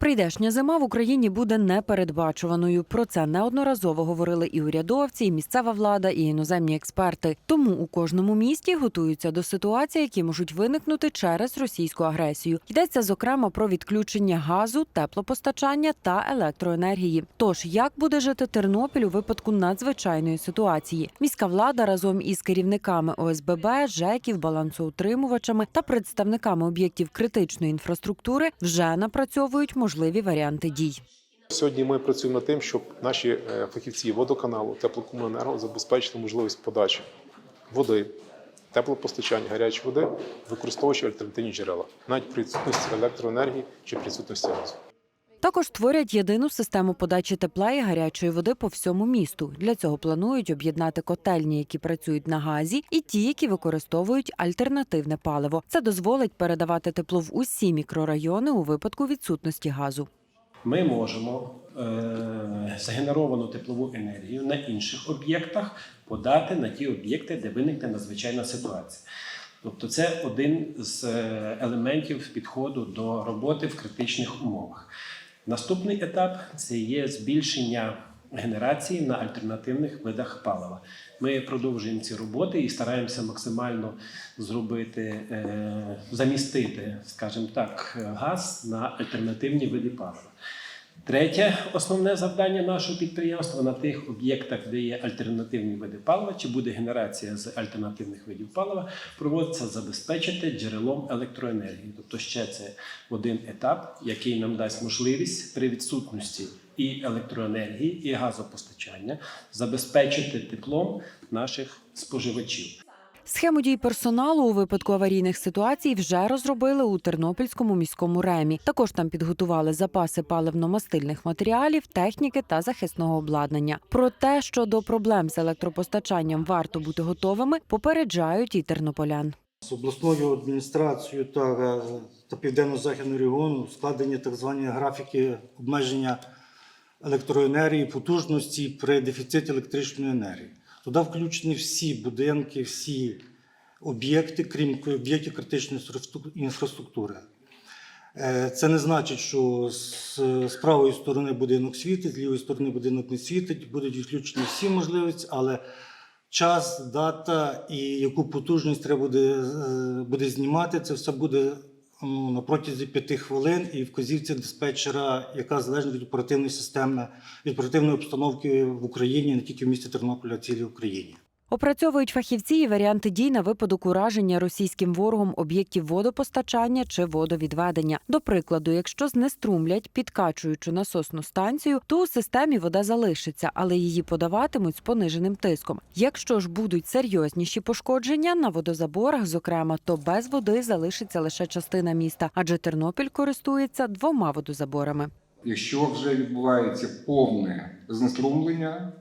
Прийдешня зима в Україні буде непередбачуваною. Про це неодноразово говорили і урядовці, і місцева влада, і іноземні експерти. Тому у кожному місті готуються до ситуацій, які можуть виникнути через російську агресію. Йдеться зокрема про відключення газу, теплопостачання та електроенергії. Тож як буде жити Тернопіль у випадку надзвичайної ситуації? Міська влада разом із керівниками ОСББ, ЖЕКів, балансоутримувачами та представниками об'єктів критичної інфраструктури вже напрацьовують можливі варіанти дій. Сьогодні ми працюємо над тим, щоб наші е, фахівці водоканалу, теплокомуненерго забезпечили можливість подачі води, теплопостачання гарячої води, використовуючи альтернативні джерела, навіть при відсутності електроенергії чи при відсутності газу. Також створять єдину систему подачі тепла і гарячої води по всьому місту. Для цього планують об'єднати котельні, які працюють на газі, і ті, які використовують альтернативне паливо. Це дозволить передавати тепло в усі мікрорайони у випадку відсутності газу. ми можемо е, згенеровану теплову енергію на інших об'єктах подати на ті об'єкти, де виникне надзвичайна ситуація. Тобто, це один з е, елементів підходу до роботи в критичних умовах. Наступний етап це є збільшення генерації на альтернативних видах палива. Ми продовжуємо ці роботи і стараємося максимально зробити, е, замістити, скажімо так, газ на альтернативні види палива. Третє основне завдання нашого підприємства на тих об'єктах, де є альтернативні види палива, чи буде генерація з альтернативних видів палива, проводиться забезпечити джерелом електроенергії. Тобто ще це один етап, який нам дасть можливість при відсутності і електроенергії, і газопостачання забезпечити теплом наших споживачів. Схему дій персоналу у випадку аварійних ситуацій вже розробили у Тернопільському міському ремі. Також там підготували запаси паливно-мастильних матеріалів, техніки та захисного обладнання. Про те, що до проблем з електропостачанням варто бути готовими, попереджають і тернополян. З обласною адміністрацією та, е, та південно-західного регіону складені так звані графіки обмеження електроенергії, потужності при дефіциті електричної енергії. Туди включені всі будинки, всі об'єкти, крім об'єктів критичної інфраструктури. Е, Це не значить, що з, правої сторони будинок світить, з лівої сторони будинок не світить, будуть відключені всі можливості, але час, дата і яку потужність треба буде, е, буде знімати, це все буде на протязі п'яти хвилин і вказівці диспетчера, яка залежить від оперативної системи, від оперативної обстановки в Україні, не тільки в місті Тернополя, а цілій Україні. Опрацьовують фахівці і варіанти дій на випадок ураження російським ворогом об'єктів водопостачання чи водовідведення. До прикладу, якщо знеструмлять підкачуючу насосну станцію, то у системі вода залишиться, але її подаватимуть з пониженим тиском. Якщо ж будуть серйозніші пошкодження на водозаборах, зокрема, то без води залишиться лише частина міста, адже Тернопіль користується двома водозаборами. Якщо вже відбувається повне знеструмлення,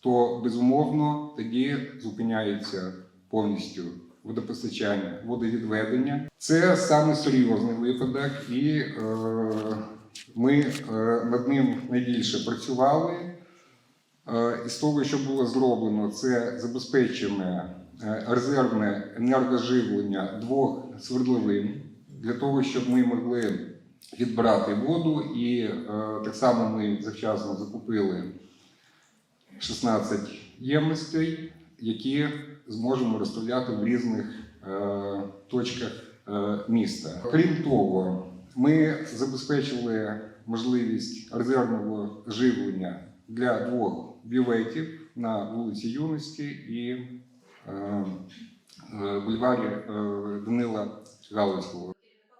то безумовно тоді зупиняється повністю водопостачання, водовідведення. Це саме серйозний випадок, і е, ми е, над ним найбільше працювали. Е, із того, що було зроблено, це забезпечене е, резервне енергоживлення двох свердловин для того, щоб ми могли відбирати воду, і е, так само ми завчасно закупили 16 ємностей, які зможемо розставляти в різних е, точках е, міста. Крім того, ми забезпечили можливість резервного живлення для двох бюветів на вулиці Юності і е, е, бульварі е, Данила Галицького.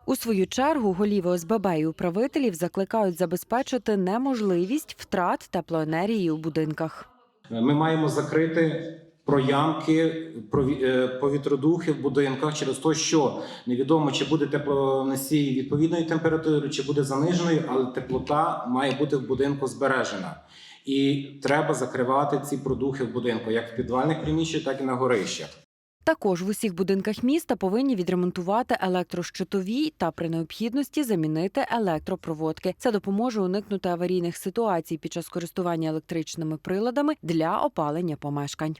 У свою чергу голіви ОСББ і управителів закликають забезпечити неможливість втрат теплоенергії у будинках. Ми маємо закрити проямки, е, повітродухи в будинках через те, що невідомо, чи буде теплоносій відповідної температури, чи буде заниженою, але теплота має бути в будинку збережена. І треба закривати ці продухи в будинку, як в підвальних приміщеннях, так і на горищах. Також в усіх будинках міста повинні відремонтувати електрощитові та при необхідності замінити електропроводки. Це допоможе уникнути аварійних ситуацій під час користування електричними приладами для опалення помешкань.